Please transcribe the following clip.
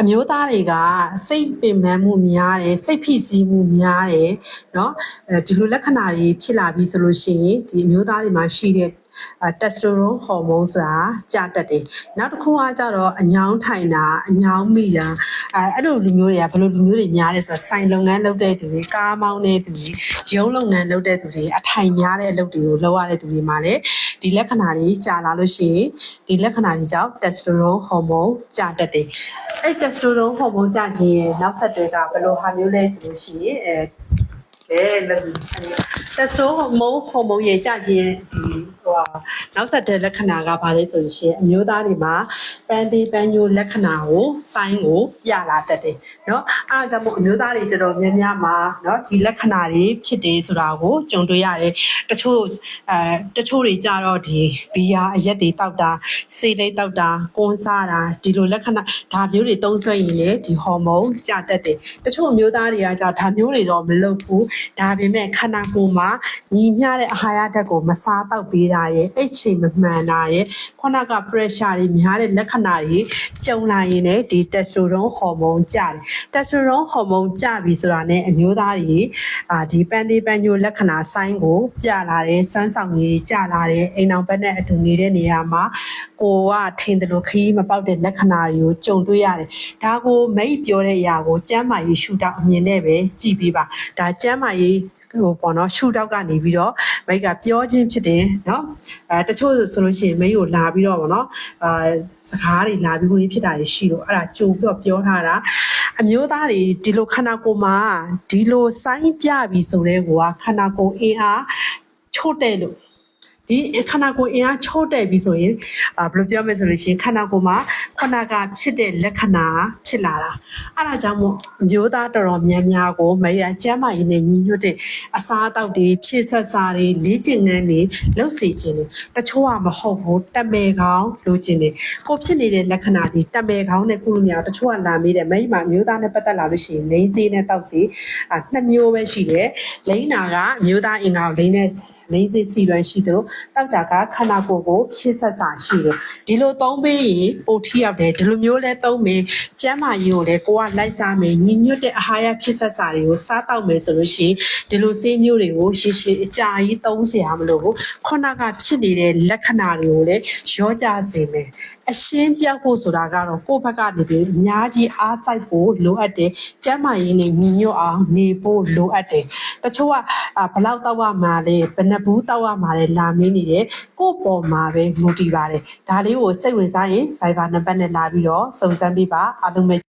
အမျိုးသားတွေကစိတ်ပင်ပန်းမှုများတယ်စိတ်ဖိစီးမှုများတယ်เนาะအဲဒီလိုလက္ခဏာတွေဖြစ်လာပြီဆိုလို့ရှိရင်ဒီအမျိုးသားတွေမှာရှိတဲ့အဲတက်စတိုရိုဟော်မုန်းဆိုတာကျတတ်တယ်။နောက်တစ်ခုကကြတော့အညောင်းထိုင်တာအညောင်းမိတာအဲအဲ့လိုလူမျိုးတွေကဘယ်လိုလူမျိုးတွေများလဲဆိုတော့ဆိုင်လုပ်ငန်းလုပ်တဲ့သူတွေကားမောင်းတဲ့သူတွေရုံးလုပ်ငန်းလုပ်တဲ့သူတွေအထိုင်များတဲ့အလုပ်တွေကိုလုပ်ရတဲ့သူတွေမှာလည်း ဒီလက္ခဏာတွေကြာလာလို့ရှိရင်ဒီလက္ခဏာတွေကြောင့်တက်စတိုရိုဟော်မုန်းကျတတ်တယ်။အဲ့တက်စတိုရိုဟော်မုန်းကျခြင်းရဲ့နောက်ဆက်တွဲကဘယ်လိုဟာမျိုးလဲဆိုလို့ရှိရင်အဲအဲလက်တက်စတိုဟော်မုန်းဟော်မုန်းရဲ့ကျခြင်းဒီ ဟိုဟာနောက်ဆက်တွဲလက္ခဏာကဘာလဲဆိုလို့ရှိရင်အမျိုးသားတွေမှာပန်းသေးပန်းညိုလက္ခဏာကိုစိုင်းကိုပြလာတတ်တယ်เนาะအားကြောင့်မို့အမျိုးသားတွေတော်တော်များများမှာเนาะဒီလက္ခဏာတွေဖြစ်တယ်ဆိုတာကိုကြုံတွေ့ရတယ်တချို့အဲတချို့တွေကြတော့ဒီဘီယာအရက်တွေတောက်တာစေးလေးတောက်တာကွန်းစားတာဒီလိုလက္ခဏာဒါမျိုးတွေသုံးဆွဲရင်လည်းဒီဟော်မုန်းကျတတ်တယ်တချို့အမျိုးသားတွေကကြဒါမျိုးတွေတော့မလုပ်ဘူးဒါပေမဲ့ခန္ဓာကိုယ်မှာညီမျှတဲ့အဟာရဓာတ်ကိုမစားတော့ပေးတာ ာရဲ့အိတ်ချိန်မမှန်တာရဲ့ခုနက pressure တွေများတဲ့လက္ခဏာတွေကြုံလာရင်လည်းဒီ testosterone ဟော်မုန်းကျတယ် testosterone ဟော်မုန်းကျပြီဆိုတာနဲ့အမျိုးသားတွေအာဒီပန်းသေးပန်းညိုလက္ခဏာဆိုင်းကိုပြလာတယ်စွမ်းဆောင်ရည်ကျလာတယ်အိမ်အောင်ဘက်နဲ့အတူနေတဲ့နေရာမှာကိုကထင်တယ်လို့ခရီးမပေါက်တဲ့လက္ခဏာတွေကိုကြုံတွေ့ရတယ်ဒါကိုမိတ်ပြောတဲ့အရာကိုကျမ်းမာရေးရှုထောင့်အမြင်နဲ့ပဲကြည်ပြီးပါဒါကျမ်းမာရေးဟိုပေါ့နော်ရှူတောက်ကနေပြီးတော့မိတ်ကပြောချင်းဖြစ်တယ်နော်အဲတချို့ဆိုလို့ရှိရင်မိတ်ကိုလာပြီးတော့ဗောနော်အာစကားတွေလာပြီးခုနေဖြစ်တာတွေရှိတော့အဲ့ဒါကြုံပြီးတော့ပြောထားတာအမျိုးသားတွေဒီလိုခန္ဓာကိုယ်မှာဒီလိုစိုင်းပြပြီဆိုတဲ့ကောခန္ဓာကိုယ်အင်းအားချို့တဲ့လို့ ဒီခန္ဓာကိုယ်အင်အားချို့တဲ့ပြီဆိုရင်အာဘယ်လိုပြောမလဲဆိုလို့ရှိရင်ခန္ဓာကိုယ်မှာခုနကဖြစ်တဲ့လက္ခဏာဖြစ်လာတာအဲ့ဒါကြောင့်မို့အမျိုးသားတော်တော်များများကိုမရကျမ်းမာရေးနဲ့ညီညွတ်တဲ့အစားအသောက်တွေဖြည့်ဆွတ်စားတွေလေ့ကျင့်ခန်းတွေလုပ်စေခြင်းတွေတချို့ကမဟုတ်ဘူးတမဲကောင်းလိုချင်တယ်ကိုဖြစ်နေတဲ့လက္ခဏာဒီတမဲကောင်းနဲ့ကုလို့မရဘူးတချို့ကလာမေးတယ်မိမအမျိုးသားနဲ့ပတ်သက်လာလို့ရှိရင်လိမ့်စေးနဲ့တောက်စေးအာနှစ်မျိုးပဲရှိတယ်လိမ့်နာကအမျိုးသားအင်္ဂါကိုလိမ့်နဲ့ လိမ့်စစ်စီလွမ်းရှိသလိုတောက်တာကခန္ဓာကိုယ်ကိုဖြည့်ဆက်စာရှိတယ်ဒီလိုသုံးပေးရင်ပိုထိရောက်တယ်ဒီလိုမျိုးလဲသုံးမယ်ကျန်းမာရေးကိုလည်းကိုကလိုက်စားမယ်ညညွတ်တဲ့အာဟာရဖြည့်ဆက်စာတွေကိုစားတော့မယ်ဆိုလို့ရှိရင်ဒီလိုဆေးမျိုးတွေကိုရှည်ရှည်အကြာကြီးသုံးစရာမလိုဘူးခုနကဖြစ်နေတဲ့လက္ခဏာတွေကိုလည်းရောကြစေမယ်အရှင်းပြဖို့ဆိုတာကတော့ကိုယ့်ဘက်ကနေပြီးအများကြီးအားစိုက်ဖို့လိုအပ်တယ်။ကျန်းမာရေးနဲ့ညီညွတ်အောင်နေဖို့လိုအပ်တယ်။တချို့ကဘလောက်တော့မှလည်းဘယ်နှဘူးတောက်ရမှာလဲလာမင်းနေတယ်ကိုယ့်ပေါ်မှာပဲမူတည်ပါတယ်ဒါလေးကိုစိတ်ဝင်စားရင် Viber နံပါတ်နဲ့လာပြီးတော့စုံစမ်းပေးပါအားလုံးပဲ